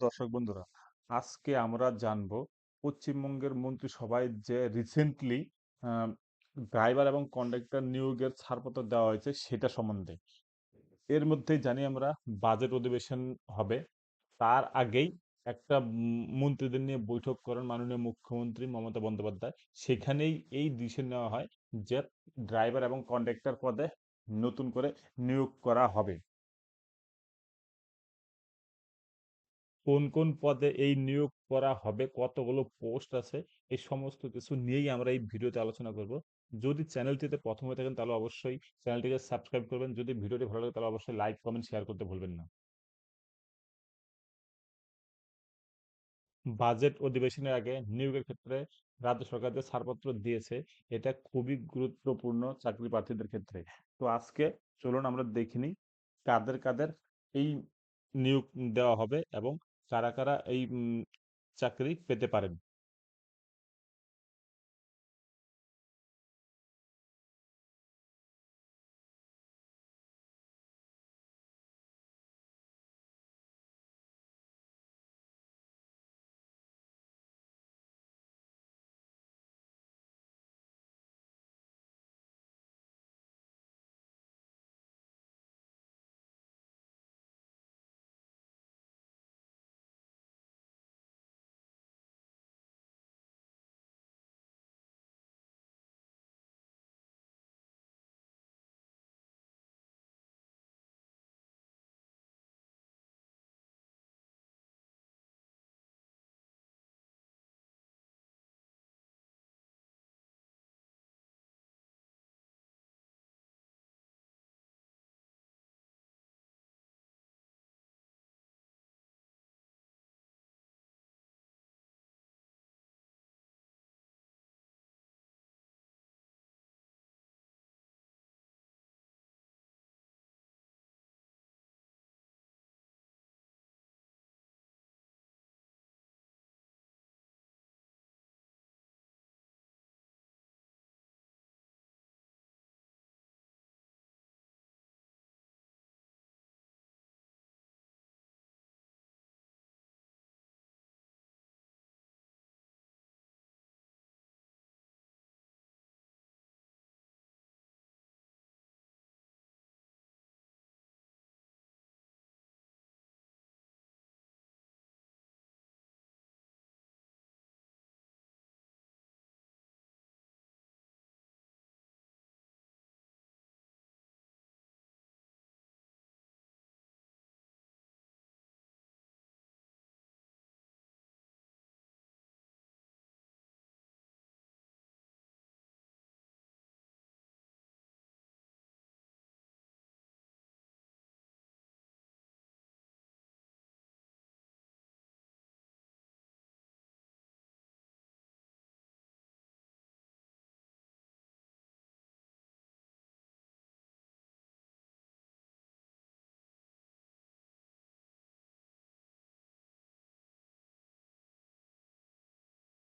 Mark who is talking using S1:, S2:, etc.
S1: দর্শক বন্ধুরা, আজকে আমরা জানব পশ্চিমবঙ্গের মন্ত্রিসভায় যে রিসেন্টলি ড্রাইভার এবং কন্ডাক্টর নিয়োগের ছাড়পত্র দেওয়া হয়েছে সেটা সম্বন্ধে। এর মধ্যেই জানি আমরা বাজেট অধিবেশন হবে। তার আগেই একটা মন্ত্রীদের নিয়ে বৈঠক করেন মাননীয় মুখ্যমন্ত্রী মমতা বন্দ্যোপাধ্যায়। সেখানেই এই ডিসিশন নেওয়া হয় যে ড্রাইভার এবং কন্ডাক্টর পদে নতুন করে নিয়োগ করা হবে। কোন কোন পদে এই নিয়োগ করা হবে, কতগুলো পোস্ট আছে, এই সমস্ত কিছু নিয়েই আমরা এই ভিডিওতে আলোচনা করব। যদি চ্যানেলটিতে প্রথম হয়ে থাকেন, তাহলে অবশ্যই চ্যানেলটিকে সাবস্ক্রাইব করবেন। যদি ভিডিওটি ভালো লাগে, তাহলে অবশ্যই লাইক, কমেন্ট, শেয়ার করতে ভুলবেন না। বাজেট অধিবেশনের আগে নিয়োগের ক্ষেত্রে রাজ্য সরকার যে ছাড়পত্র দিয়েছে, এটা খুবই গুরুত্বপূর্ণ চাকরি প্রার্থীদের ক্ষেত্রে। তো আজকে চলুন আমরা দেখিনি কাদের কাদের এই নিয়োগ দেওয়া হবে এবং কারা কারা এই চাকরি পেতে পারেন।